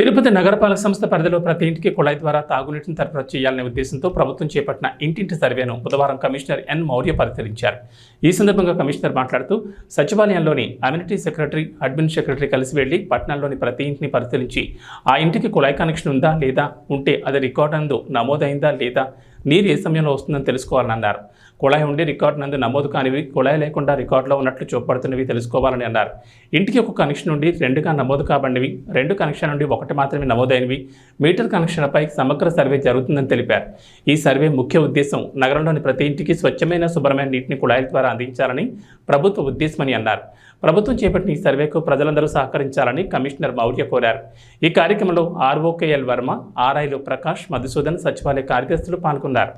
फिर తిరుపతి నగరపాలక సంస్థ పరిధిలో ప్రతి ఇంటికి కుళాయి ద్వారా తాగునీటిని సరఫరా చేయాలనే ఉద్దేశంతో ప్రభుత్వం చేపట్టిన ఇంటింటి సర్వేను బుధవారం కమిషనర్ ఎన్ మౌర్య పరిశీలించారు. ఈ సందర్భంగా కమిషనర్ మాట్లాడుతూ సచివాలయంలోని అమ్యూనిటీ సెక్రటరీ అడ్మిన్ సెక్రటరీ కలిసి వెళ్ళి పట్టణంలోని ప్రతి ఇంటిని పరిశీలించి ఆ ఇంటికి కుళాయి కనెక్షన్ ఉందా లేదా ఉంటే అది రికార్డ్ నందు నమోదైందా లేదా నీరు ఏ సమయంలో వస్తుందని తెలుసుకోవాలని అన్నారు. కుళాయి ఉండి రికార్డు నందు నమోదు కానివి కుళాయి లేకుండా రికార్డులో ఉన్నట్లు చూపడుతున్నవి తెలుసుకోవాలని అన్నారు. ఇంటికి ఒక కనెక్షన్ నుండి రెండుగా నమోదు కాబడినవి రెండు కనెక్షన్ నుండి ఒకటి మాత్రం మాత్రమే నమోదైనవి. మీటర్ కనెక్షన్లపై సమగ్ర సర్వే జరుగుతుందని తెలిపారు. ఈ సర్వే ముఖ్య ఉద్దేశం నగరంలోని ప్రతి ఇంటికి స్వచ్ఛమైన శుభ్రమైన నీటిని కుళాయిల ద్వారా అందించాలని ప్రభుత్వ ఉద్దేశమని అన్నారు. ప్రభుత్వం చేపట్టిన ఈ సర్వేకు ప్రజలందరూ సహకరించాలని కమిషనర్ మౌర్య కోరారు. ఈ కార్యక్రమంలో ఆర్ఓకేఎల్ వర్మ ఆర్ఐలు ప్రకాష్ మధుసూదన్ సచివాలయ కార్యదర్శులు పాల్గొన్నారు.